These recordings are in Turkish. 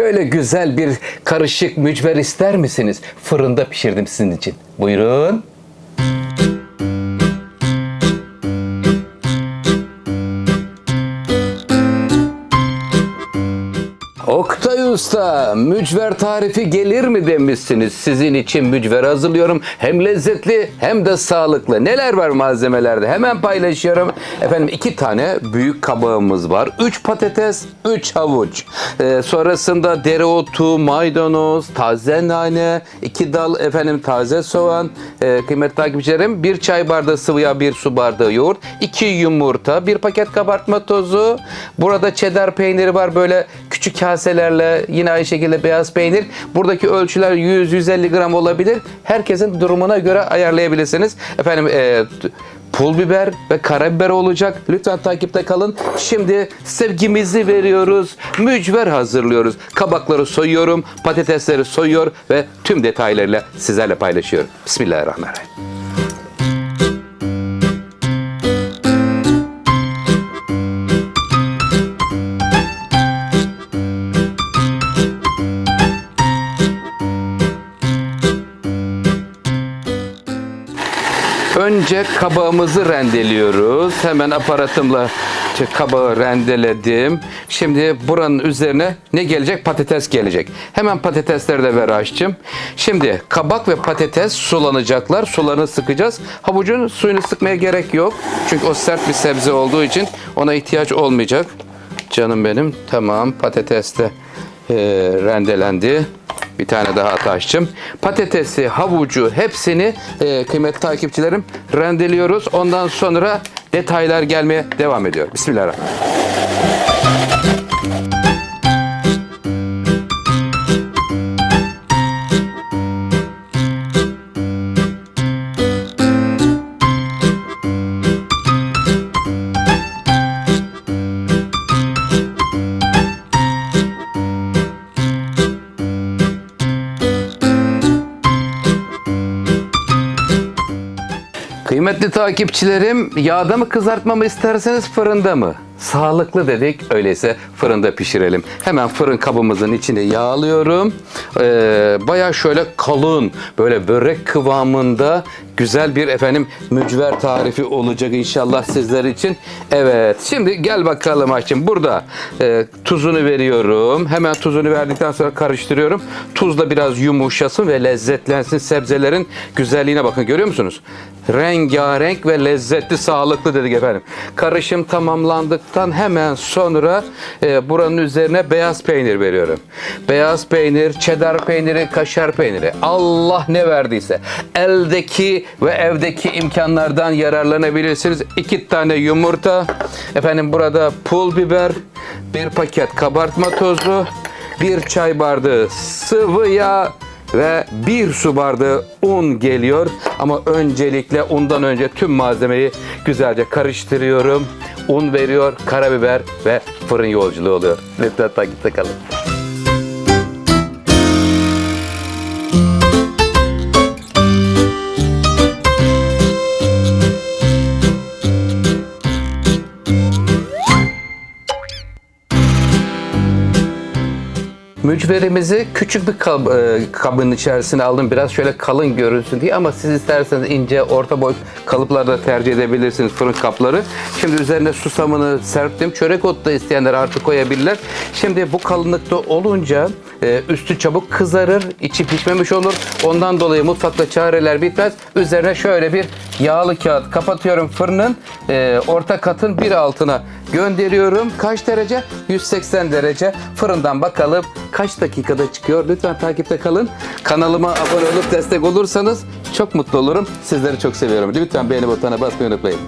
Şöyle güzel bir karışık mücver ister misiniz? Fırında pişirdim sizin için. Buyurun. Usta, mücver tarifi gelir mi demişsiniz. Sizin için mücver hazırlıyorum. Hem lezzetli hem de sağlıklı. Neler var malzemelerde? Hemen paylaşıyorum. Efendim iki tane büyük kabağımız var. Üç patates, üç havuç. Ee, sonrasında dereotu, maydanoz, taze nane, iki dal efendim taze soğan. Ee, kıymetli takipçilerim bir çay bardağı sıvı yağ, bir su bardağı yoğurt, iki yumurta, bir paket kabartma tozu. Burada cheddar peyniri var böyle küçük kaselerle yine aynı şekilde beyaz peynir. Buradaki ölçüler 100-150 gram olabilir. Herkesin durumuna göre ayarlayabilirsiniz. Efendim e, pul biber ve karabiber olacak. Lütfen takipte kalın. Şimdi sevgimizi veriyoruz. Mücver hazırlıyoruz. Kabakları soyuyorum, patatesleri soyuyor ve tüm detaylarıyla sizlerle paylaşıyorum. Bismillahirrahmanirrahim. Önce kabağımızı rendeliyoruz. Hemen aparatımla işte kabağı rendeledim. Şimdi buranın üzerine ne gelecek? Patates gelecek. Hemen patatesleri de ver açtım. Şimdi kabak ve patates sulanacaklar. Sularını sıkacağız. Havucun suyunu sıkmaya gerek yok. Çünkü o sert bir sebze olduğu için ona ihtiyaç olmayacak. Canım benim. Tamam patates de e, rendelendi. Bir tane daha taşçım. Patatesi, havucu hepsini e, kıymetli takipçilerim rendeliyoruz. Ondan sonra detaylar gelmeye devam ediyor. Bismillahirrahmanirrahim. Kıymetli takipçilerim, yağda mı kızartmamı isterseniz fırında mı? Sağlıklı dedik, öyleyse fırında pişirelim. Hemen fırın kabımızın içine yağlıyorum. Ee, Baya şöyle kalın, böyle börek kıvamında güzel bir efendim mücver tarifi olacak inşallah sizler için. Evet, şimdi gel bakalım Ayçin. Burada e, tuzunu veriyorum. Hemen tuzunu verdikten sonra karıştırıyorum. Tuzla biraz yumuşasın ve lezzetlensin sebzelerin güzelliğine bakın. Görüyor musunuz? Rengarenk ve lezzetli, sağlıklı dedik efendim. Karışım tamamlandıktan hemen sonra e, buranın üzerine beyaz peynir veriyorum. Beyaz peynir, cheddar peyniri, kaşar peyniri. Allah ne verdiyse. Eldeki ve evdeki imkanlardan yararlanabilirsiniz. İki tane yumurta. Efendim burada pul biber, bir paket kabartma tozu, bir çay bardağı sıvı yağ ve bir su bardağı un geliyor. Ama öncelikle undan önce tüm malzemeyi güzelce karıştırıyorum. Un veriyor, karabiber ve fırın yolculuğu oluyor. Lütfen takipte kalın. Mücverimizi küçük bir kab, e, kabın içerisine aldım. Biraz şöyle kalın görünsün diye ama siz isterseniz ince, orta boy kalıplarda tercih edebilirsiniz fırın kapları. Şimdi üzerine susamını serptim. Çörek otu da isteyenler artık koyabilirler. Şimdi bu kalınlıkta olunca e, üstü çabuk kızarır, içi pişmemiş olur. Ondan dolayı mutfakta çareler bitmez. Üzerine şöyle bir yağlı kağıt kapatıyorum fırının e, orta katın bir altına gönderiyorum. Kaç derece? 180 derece. Fırından bakalım kaç dakikada çıkıyor. Lütfen takipte kalın. Kanalıma abone olup destek olursanız çok mutlu olurum. Sizleri çok seviyorum. Lütfen beğeni butonuna basmayı unutmayın.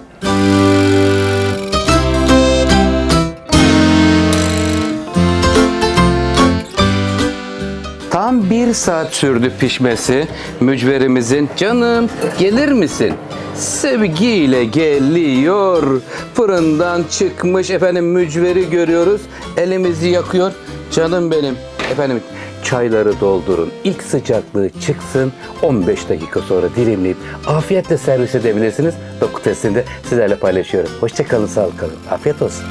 Bir saat sürdü pişmesi mücverimizin. Canım gelir misin? Sevgiyle geliyor. Fırından çıkmış efendim mücveri görüyoruz. Elimizi yakıyor. Canım benim. Efendim çayları doldurun. İlk sıcaklığı çıksın. 15 dakika sonra dilimleyip afiyetle servis edebilirsiniz. Doku testinde sizlerle paylaşıyorum. Hoşçakalın, sağlık kalın. Afiyet olsun.